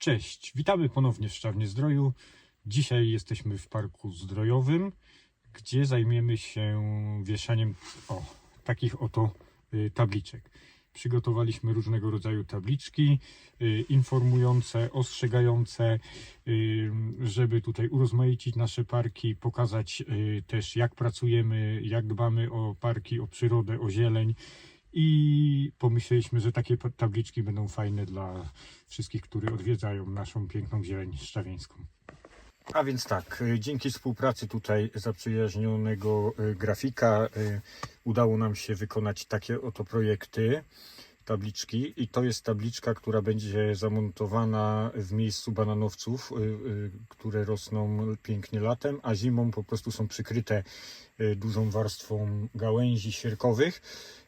Cześć, witamy ponownie w Szczawnie Zdroju. Dzisiaj jesteśmy w Parku Zdrojowym, gdzie zajmiemy się wieszaniem o, takich oto y, tabliczek. Przygotowaliśmy różnego rodzaju tabliczki y, informujące, ostrzegające, y, żeby tutaj urozmaicić nasze parki, pokazać też jak pracujemy, jak dbamy o parki, o przyrodę, o zieleń. I pomyśleliśmy, że takie tabliczki będą fajne dla wszystkich, którzy odwiedzają naszą piękną zieleń szczawieńską. A więc tak, y, dzięki współpracy tutaj zaprzyjaźnionego y, grafika y, udało nam się wykonać takie oto projekty, tabliczki i to jest tabliczka, która będzie zamontowana w miejscu bananowców, które rosną pięknie latem, a zimą po prostu są przykryte dużą warstwą gałęzi świerkowych.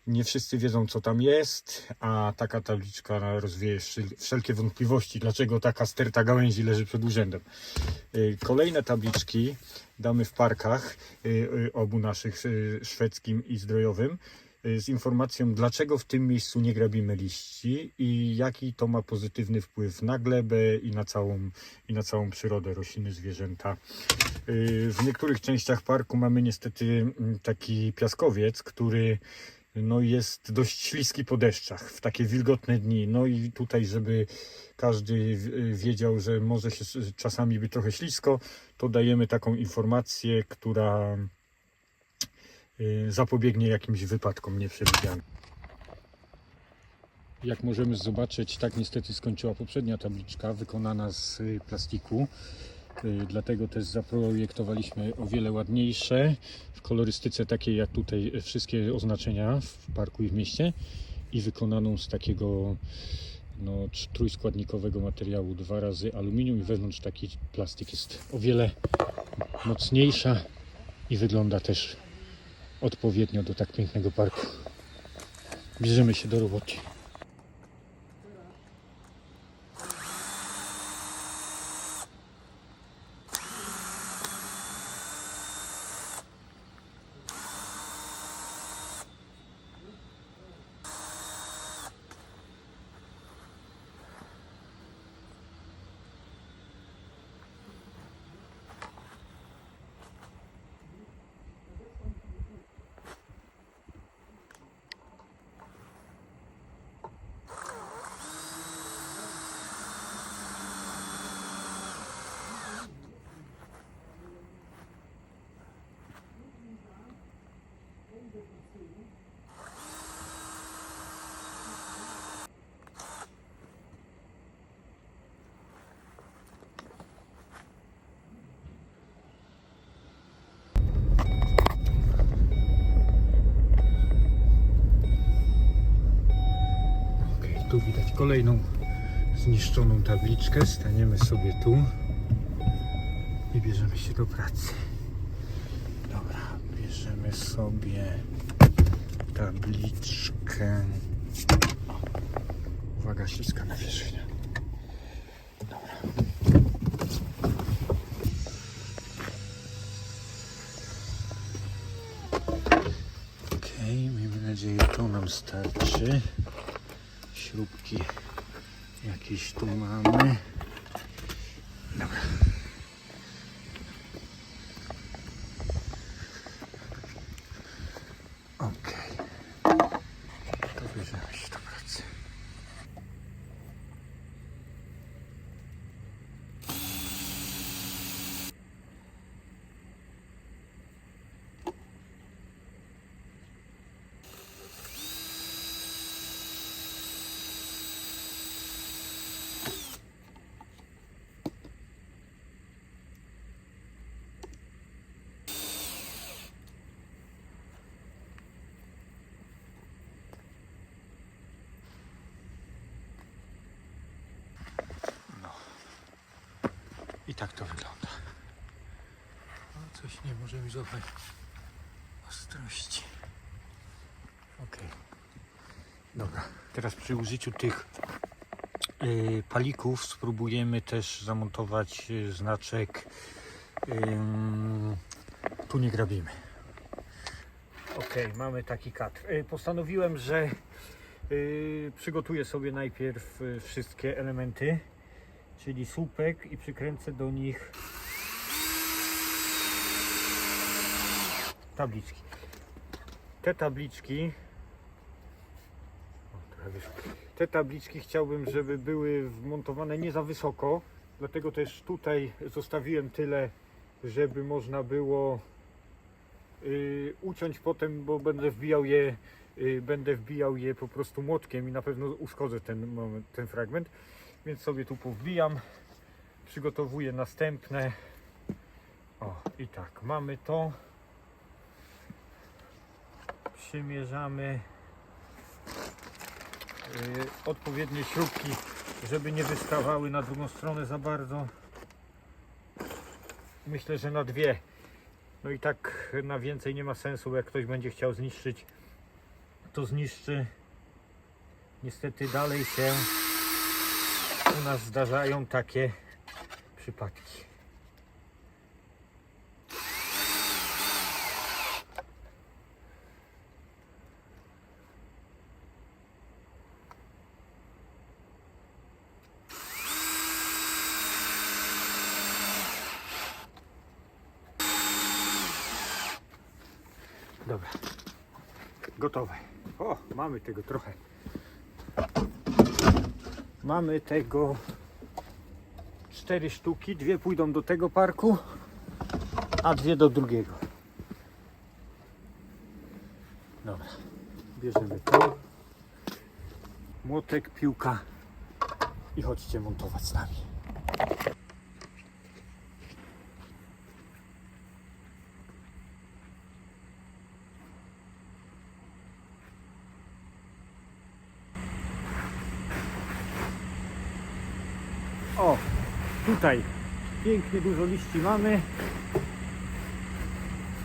Nie wszyscy wiedzą, co tam jest, a taka tabliczka rozwieje wszel- wszelkie wątpliwości, dlaczego taka sterta gałęzi leży przed urzędem. Y, Kolejne tabliczki damy w parkach, y, y, obu naszych, szwedzkim i zdrojowym, z informacją, dlaczego w tym miejscu nie grabimy liści i jaki to ma pozytywny wpływ na glebę i na całą, i na całą przyrodę, rośliny, zwierzęta. W niektórych częściach parku mamy niestety mm, taki piaskowiec, który no jest dość śliski po deszczach w takie wilgotne dni. No i tutaj, żeby każdy wiedział, że może się czasami być trochę ślisko, to dajemy taką informację, która y, zapobiegnie jakimś wypadkom nieprzewidzianym. Jak możemy zobaczyć, tak niestety skończyła poprzednia tabliczka wykonana z y, plastiku. Y, Dlatego też zaprojektowaliśmy o wiele ładniejsze w kolorystyce takiej jak tutaj wszystkie oznaczenia w parku i w mieście i wykonaną z takiego no, tr- trójskładnikowego materiału dwa razy aluminium i wewnątrz taki plastik jest o wiele mocniejsza i wygląda też odpowiednio do tak pięknego parku. Bierzemy się do roboty. Okej, tu widać kolejną zniszczoną tabliczkę. Staniemy sobie tu i bierzemy się do pracy. Dobra, bierzemy sobie tabliczkę. Uwaga, śliska nawierzchnia. Dobra. Okej, miejmy nadzieję, to nam starczy. Śrubki jakieś tu mamy. Dobra. Okej. To bierzemy się do pracy. I tak to wygląda. No coś nie możemy złapać ostrości. Ok. Dobra. Teraz przy użyciu tych y, palików spróbujemy też zamontować y, znaczek ym, tu nie grabimy. Ok, mamy taki kadr. Y, Postanowiłem, że y, przygotuję sobie najpierw y, wszystkie elementy czyli słupek i przykręcę do nich tabliczki. Te tabliczki te tabliczki chciałbym, żeby były wmontowane nie za wysoko, dlatego też tutaj zostawiłem tyle, żeby można było y, uciąć potem, bo będę wbijał je y, będę wbijał je po prostu młotkiem i na pewno uszkodzę ten ten fragment. Więc sobie tu powbijam. Przygotowuję następne. O, i tak, mamy to. Przymierzamy y, odpowiednie śrubki, żeby nie wystawały na drugą stronę za bardzo. Myślę, że na dwie. No i tak na więcej nie ma sensu, jak ktoś będzie chciał zniszczyć, to zniszczy. Niestety dalej się u nas zdarzają takie przypadki. Dobra. Gotowe. O, mamy tego trochę. Mamy tego cztery sztuki. Dwie pójdą do tego parku, a dwie do drugiego. Dobra. Bierzemy to. Młotek, piłka i chodźcie montować z nami. O, tutaj pięknie dużo liści mamy.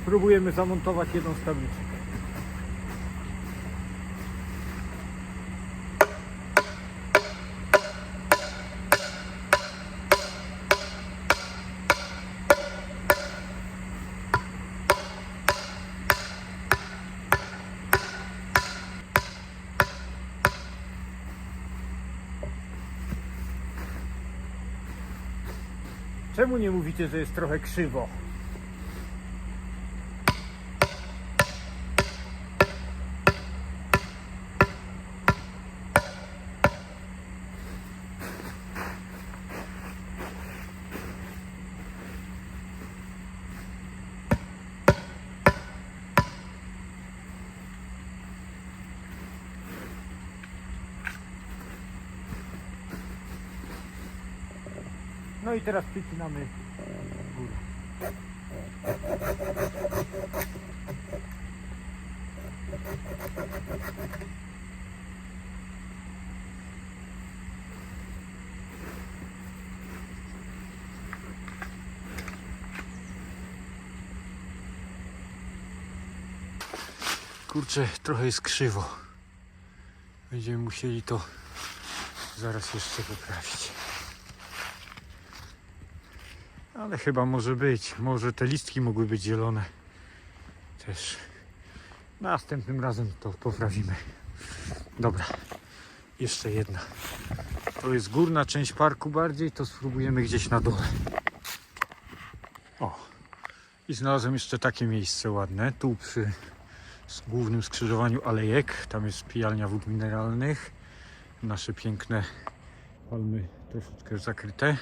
Spróbujemy zamontować jedną z tabliczek. Nie mówicie, że jest trochę krzywo? I teraz przycinamy górę. Kurczę, trochę jest krzywo. Będziemy musieli to zaraz jeszcze poprawić. Ale chyba może być. Może te listki mogły być zielone. Też. Następnym razem to poprawimy. Dobra. Jeszcze jedna. To jest górna część parku bardziej, to spróbujemy gdzieś na dole. O. I znalazłem jeszcze takie miejsce ładne. Tu przy głównym skrzyżowaniu alejek. Tam jest pijalnia wód mineralnych. Nasze piękne palmy troszeczkę zakryte.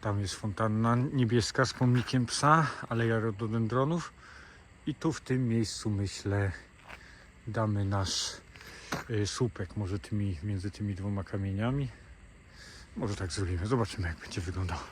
Tam jest fontanna niebieska z pomnikiem psa, aleja rododendronów. I tu w tym miejscu myślę damy nasz y, słupek, może tymi, między tymi dwoma kamieniami. Może tak zrobimy. Zobaczymy jak będzie wyglądało.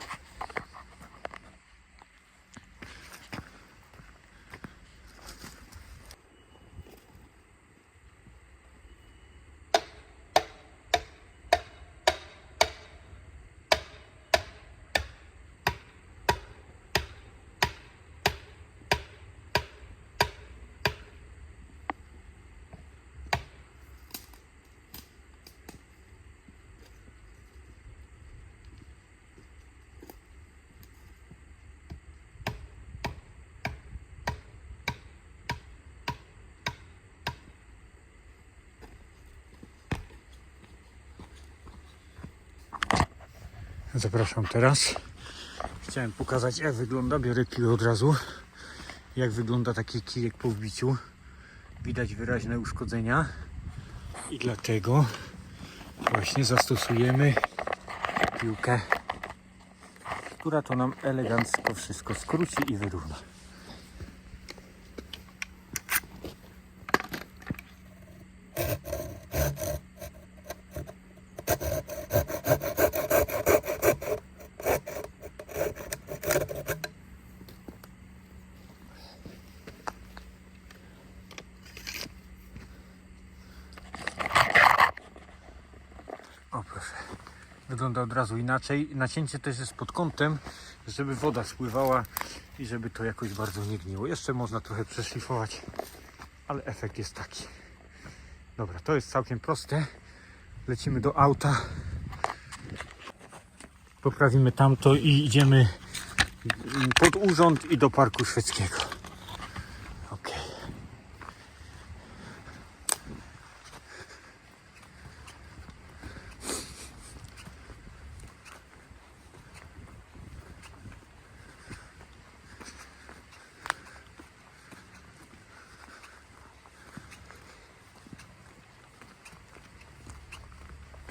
Zapraszam teraz. Chciałem pokazać jak wygląda, biorę piłę od razu. Jak wygląda taki kijek po wbiciu. Widać wyraźne uszkodzenia. I dlatego właśnie zastosujemy piłkę, która to nam elegancko wszystko skróci i wyrówna. O proszę. Wygląda od razu inaczej. Nacięcie też jest pod kątem, żeby woda spływała i żeby to jakoś bardzo nie gniło. Jeszcze można trochę przeszlifować, ale efekt jest taki. Dobra, to jest całkiem proste. Lecimy do auta. Poprawimy tamto i idziemy pod urząd i do Parku Szwedzkiego. Okej.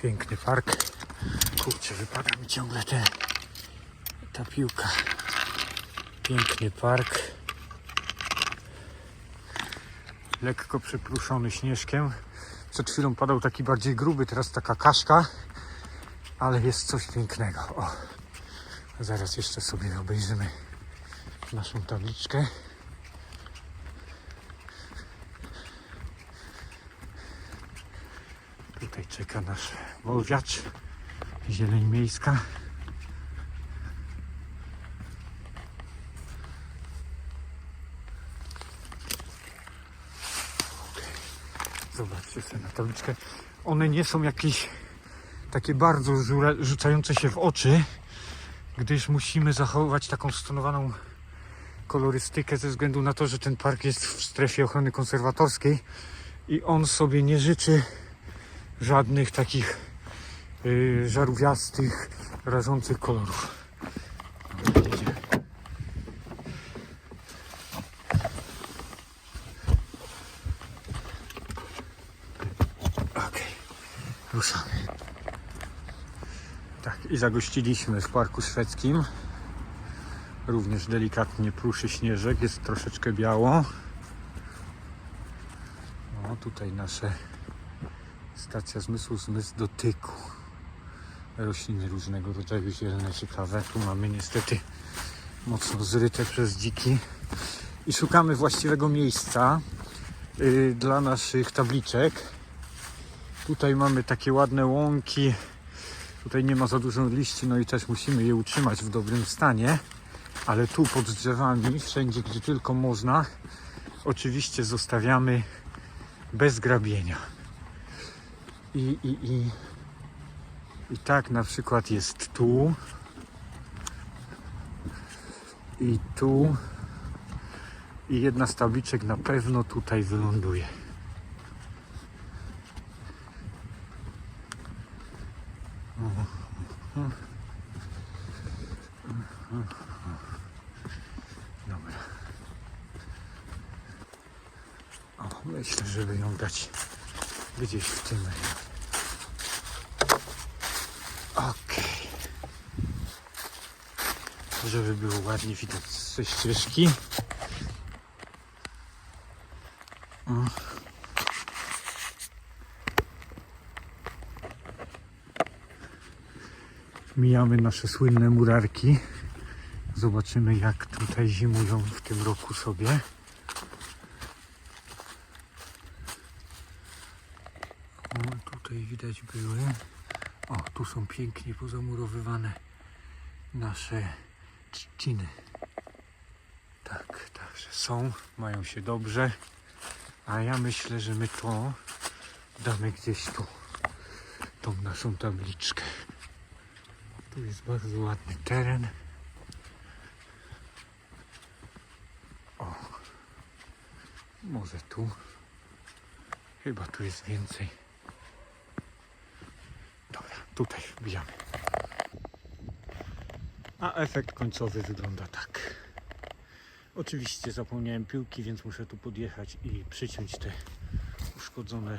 Piękny park. Kurczę, wypada mi ciągle te, ta piłka. Piękny park. Lekko przypruszony śnieżkiem. Przed chwilą padał taki bardziej gruby, teraz taka kaszka. Ale jest coś pięknego. O. Zaraz jeszcze sobie obejrzymy naszą tabliczkę. Tutaj czeka nasz wołwiacz. Zieleń miejska. Zobaczcie sobie na tabliczkę. One nie są jakieś takie bardzo rzucające się w oczy, gdyż musimy zachowywać taką stonowaną kolorystykę ze względu na to, że ten park jest w strefie ochrony konserwatorskiej i on sobie nie życzy żadnych takich żarówiastych, rażących kolorów. Ruszamy. Tak, i zagościliśmy w Parku Szwedzkim. Również delikatnie pruszy śnieżek, jest troszeczkę biało. O, tutaj nasze Stacja zmysłu, zmysł dotyku. Rośliny różnego rodzaju, zielone, ciekawe. Tu mamy niestety mocno zryte przez dziki. I szukamy właściwego miejsca y, dla naszych tabliczek. Tutaj mamy takie ładne łąki. Tutaj nie ma za dużo liści, no i też musimy je utrzymać w dobrym stanie. Ale tu pod drzewami, wszędzie gdzie tylko można, oczywiście zostawiamy bez grabienia. I, i, i, I tak na przykład jest tu. I tu. I jedna z tabliczek na pewno tutaj wyląduje. Dobra. O, myślę, żeby ją dać gdzieś w tym. Żeby było ładnie widać ze ścieżki. Mijamy nasze słynne murarki. Zobaczymy jak tutaj zimują w tym roku sobie. O, tutaj widać były. O, tu są pięknie pozamurowywane nasze trzciny. Tak, także są, mają się dobrze. A ja myślę, że my to damy gdzieś tu, tą naszą tabliczkę. Tu jest bardzo ładny teren. O, może tu. Chyba tu jest więcej. Dobra, tutaj wbijamy. A efekt końcowy wygląda tak. Oczywiście zapomniałem piłki, więc muszę tu podjechać i przyciąć te uszkodzone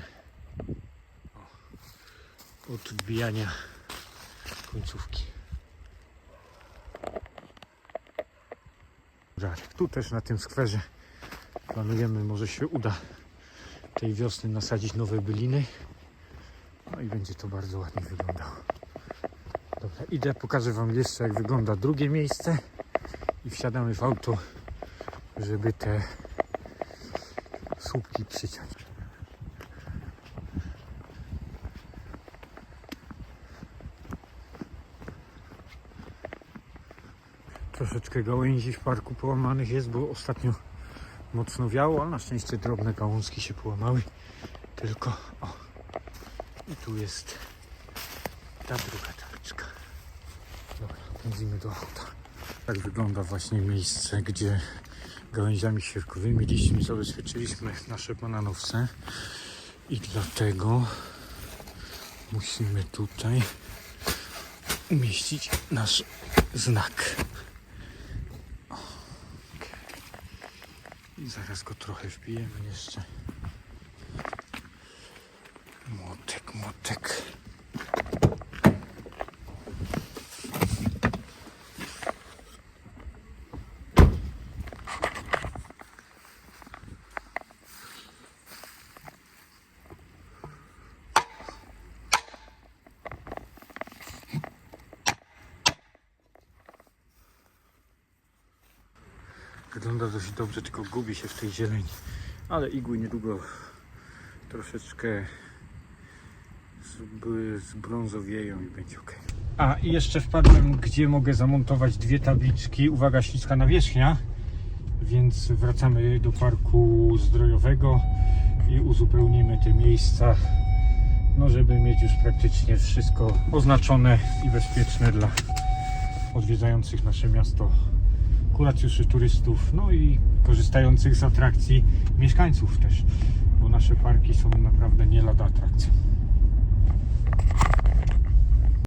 o, od wbijania końcówki. Tu też na tym skwerze planujemy, może się uda tej wiosny nasadzić nowe byliny. No i będzie to bardzo ładnie wyglądało. Idę, pokażę Wam jeszcze jak wygląda drugie miejsce i wsiadamy w auto, żeby te słupki przyciąć. Troszeczkę gałęzi w parku połamanych jest, bo ostatnio mocno wiało, ale na szczęście drobne gałązki się połamały. Tylko o, i tu jest ta druga tabliczka. Pędzimy do auta. Tak wygląda właśnie miejsce, gdzie gałęziami świerkowymi liśćmi zabezpieczyliśmy nasze bananowce i dlatego musimy tutaj umieścić nasz znak. I zaraz go trochę wbijemy jeszcze. Młotek, młotek. Wygląda dość dobrze, tylko gubi się w tej zieleni. Ale igły niedługo troszeczkę zbrązowieją i będzie ok. A i jeszcze wpadłem, gdzie mogę zamontować dwie tabliczki. Uwaga, śliska nawierzchnia. Więc wracamy do parku zdrojowego i uzupełnimy te miejsca, no żeby mieć już praktycznie wszystko oznaczone i bezpieczne dla odwiedzających nasze miasto kuracjuszy turystów, no i korzystających z atrakcji mieszkańców też, bo nasze parki są naprawdę nie lada atrakcją.